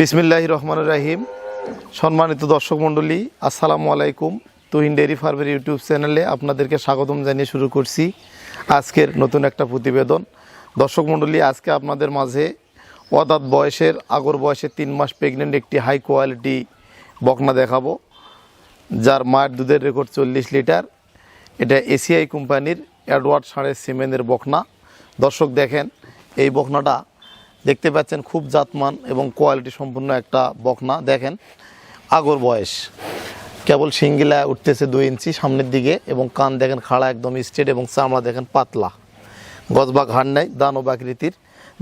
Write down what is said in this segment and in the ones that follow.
বিসমিল্লাহ রহমান রাহিম। সম্মানিত দর্শক মণ্ডলী, আসসালামু আলাইকুম। তুহিন ডেয়ারি ফার্মের ইউটিউব চ্যানেলে আপনাদেরকে স্বাগতম জানিয়ে শুরু করছি আজকের নতুন একটা প্রতিবেদন। দর্শক মণ্ডলী, আজকে আপনাদের মাঝে অদাত বয়সের, আগর বয়সের তিন মাস প্রেগনেন্ট একটি হাই কোয়ালিটি বকনা দেখাবো। যার মায়ের দুধের রেকর্ড চল্লিশ লিটার। এটা এসিআই কোম্পানির অ্যাডওয়ার্ড সাড়ে সিমেন্টের বকনা। দর্শক দেখেন, এই বকনাটা দেখতে পাচ্ছেন খুব জাতমান এবং কোয়ালিটি সম্পূর্ণ একটা বকনা। দেখেন, আগর বয়স। কেবল সিঙ্গিলা উঠতেছে দুই ইঞ্চি সামনের দিকে এবং কান দেখেন খাড়া একদম স্ট্রেট এবং চামড়া দেখেন পাতলা। গজবা ঘাড় নেই, দানব আকৃতির।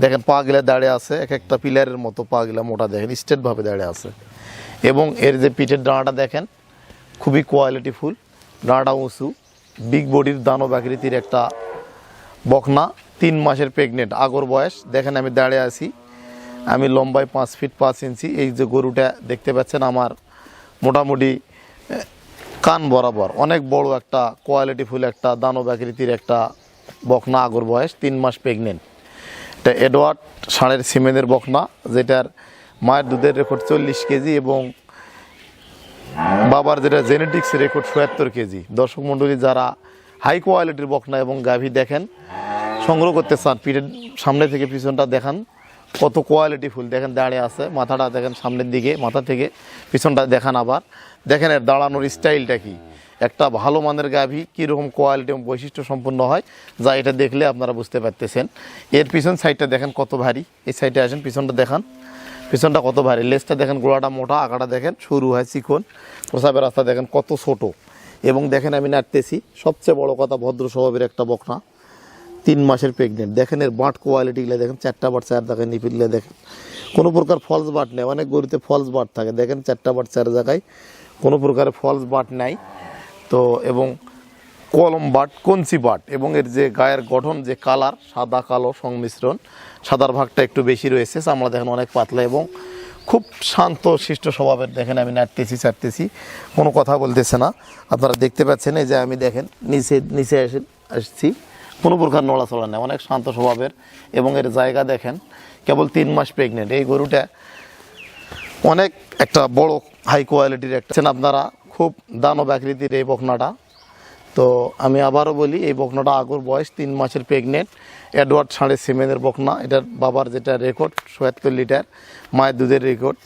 দেখেন পা গিলা দাঁড়িয়ে আছে, এক একটা পিলারের মতো পা গিলা মোটা দেখেন স্ট্রেটভাবে দাঁড়িয়ে আছে। এবং এর যে পিঠের ডানাটা দেখেন, খুবই কোয়ালিটি ফুল। ডানাটা উঁচু বিগ বডির দানব আকৃতির একটা বকনা। তিন মাসের প্রেগনেন্ট আগর বয়স। দেখেন আমি দাঁড়িয়ে আছি। আমি লম্বায় পাঁচ ফিট পাঁচ ইঞ্চি এই যে গরুটা দেখতে পাচ্ছেন আমার মোটামুটি কান বরাবর। অনেক বড় একটা কোয়ালিটি ফুল, একটা দানব আকৃতির একটা বকনা আগর বয়স, তিন মাস প্রেগনেন্ট এটা এডওয়ার্ড ষাঁড়ের সিমেনের বকনা, যেটার মায়ের দুধের রেকর্ড চল্লিশ কেজি এবং বাবার যেটা জেনেটিক্স রেকর্ড চুয়াত্তর কেজি। দর্শক মণ্ডলী, যারা হাই কোয়ালিটির বকনা এবং গাভী দেখেন সংগ্রহ করতে চান, পিঠের সামনে থেকে পিছনটা দেখান, কত কোয়ালিটি ফুল। দেখেন দাঁড়িয়ে আছে, মাথাটা দেখেন সামনের দিকে, মাথা থেকে পিছনটা দেখান আবার। দেখেন এর দাঁড়ানোর স্টাইলটা কি। একটা ভালো মানের গাভী, কীরকম কোয়ালিটি এবং বৈশিষ্ট্য সম্পন্ন হয়, যা এটা দেখলে আপনারা বুঝতে পারতেছেন। এর পিছন সাইডটা দেখেন কত ভারী। এই সাইডে আসেন, পিছনটা দেখান। পিছনটা কত ভারী। লেজটা দেখেন গোড়াটা মোটা, আঁকাটা দেখেন, সরু হয় চিকন। প্রসাবের রাস্তা দেখেন কত ছোট। এবং দেখেন আমি নাড়তেছি, সবচেয়ে বড় কথা ভদ্র স্বভাবের একটা বকনা। তিন মাসের প্রেগনেন্ট দেখেন এর বাট কোয়ালিটিগুলো দেখেন চারটা বাট চার দেখেন নিপিলগুলো দেখেন। কোনো প্রকার ফলস বাট নেই, অনেক গরুতে ফলস বাট থাকে। দেখেন চারটা বাট চার জায়গায় কোনো প্রকারের ফলস বাট নাই। তো এবং কলম বাট কঞ্চি বাট এবং এর যে গায়ের গঠন, যে কালার সাদা, কালো সংমিশ্রণ, সাদার ভাগটা একটু বেশি রয়েছে। চামড়া দেখেন অনেক পাতলা এবং খুব শান্ত, শিষ্ট স্বভাবের। দেখেন আমি নাড়তেছি চাটতেছি কোনো কথা বলতেছে না। আপনারা দেখতে পাচ্ছেন, এই যে আমি দেখেন, নিচে নিচে এসে আসছি। কোনো প্রকার নড়াচড়া নেই, অনেক শান্ত স্বভাবের এবং এর জায়গা দেখেন, কেবল তিন মাস প্রেগনেন্ট এই গরুটা অনেক একটা বড় হাই কোয়ালিটির একটা। আপনারা, খুব দানব আকৃতির এই বকনাটা। তো আমি আবারও বলি, এই বকনাটা আগর বয়স তিন মাসের প্রেগনেন্ট অ্যাডওয়ার্ড সাড়ে সিমেন্টের বকনা, এটার বাবার যেটা রেকর্ড সোয়াত্তর লিটার, মায়ের দুধের রেকর্ড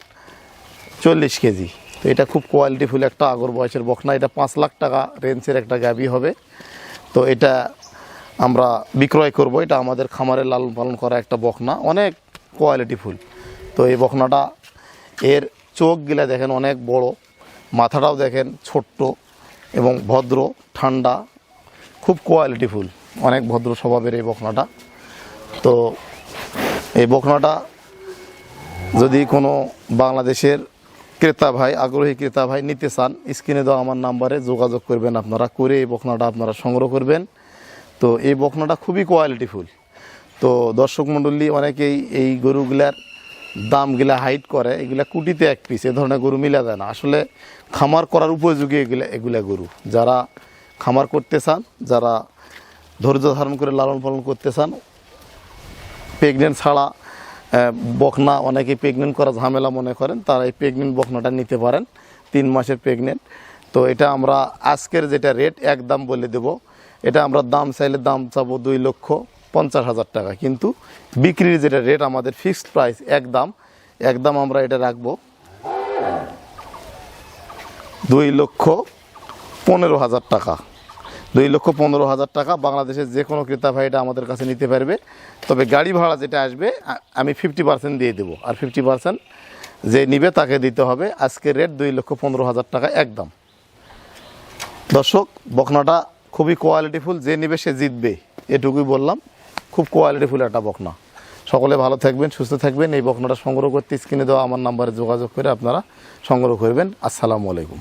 চল্লিশ কেজি। তো এটা খুব কোয়ালিটিফুল একটা আগর বয়সের বকনা। এটা পাঁচ লাখ টাকা রেঞ্জের একটা গাবি হবে। তো এটা আমরা বিক্রয় করব। এটা আমাদের খামারে লালন পালন করা একটা বকনা। অনেক কোয়ালিটি ফুল। তো এই বকনাটা এর চোখগুলা দেখেন অনেক বড়। মাথাটাও দেখেন ছোট্ট এবং ভদ্র, ঠান্ডা, খুব কোয়ালিটি ফুল। অনেক ভদ্র স্বভাবের এই বকনাটা। তো এই বকনাটা যদি কোনো বাংলাদেশের ক্রেতা ভাই, আগ্রহী ক্রেতা ভাই নিতে চান, স্ক্রিনে দেওয়া আমার নাম্বারে যোগাযোগ করবেন আপনারা। করে এই বকনাটা আপনারা সংগ্রহ করবেন। তো এই বকনাটা খুবই কোয়ালিটিফুল তো দর্শক মণ্ডলী, অনেকেই এই গরুগুলার দামগুলা হাইট করে, এগুলা কুটিতে এক পিস এ ধরনের গরু মিলা যায় না। আসলে খামার করার উপযোগী এগুলা এগুলা গরু। যারা খামার করতে চান, যারা ধৈর্য ধারণ করে লালন পালন করতে চান প্রেগনেন্ট ছাড়া বকনা অনেকে প্রেগনেন্ট করা ঝামেলা মনে করেন, তারা এই প্রেগনেন্ট বকনাটা নিতে পারেন। তিন মাসের প্রেগনেন্ট তো এটা আমরা আজকের যেটা রেট একদম বলে দেব। এটা আমরা দাম চাইলে দাম চাবো দুই লক্ষ পঞ্চাশ হাজার টাকা। কিন্তু বিক্রির যেটা রেট আমাদের ফিক্সড প্রাইস একদম একদম আমরা এটা রাখব দুই লক্ষ পনেরো হাজার টাকা। দুই লক্ষ পনেরো হাজার টাকা বাংলাদেশের যে কোনো ক্রেতা ভাই এটা আমাদের কাছে নিতে পারবে। তবে গাড়ি ভাড়া যেটা আসবে আমি ফিফটি পার্সেন্ট দিয়ে দেবো। আর ফিফটি পার্সেন্ট যে নিবে তাকে দিতে হবে। আজকের রেট দুই লক্ষ পনেরো হাজার টাকা একদম দর্শক, বকনাটা খুবই কোয়ালিটিফুল যে নিবে সে জিতবে এটুকুই বললাম। খুব কোয়ালিটিফুল একটা বকনা। সকলে ভালো থাকবেন, সুস্থ থাকবেন। এই বকনাটা সংগ্রহ করতে স্ক্রিনে দেওয়া আমার নাম্বারে যোগাযোগ করে আপনারা সংগ্রহ করবেন। আসসালামু আলাইকুম।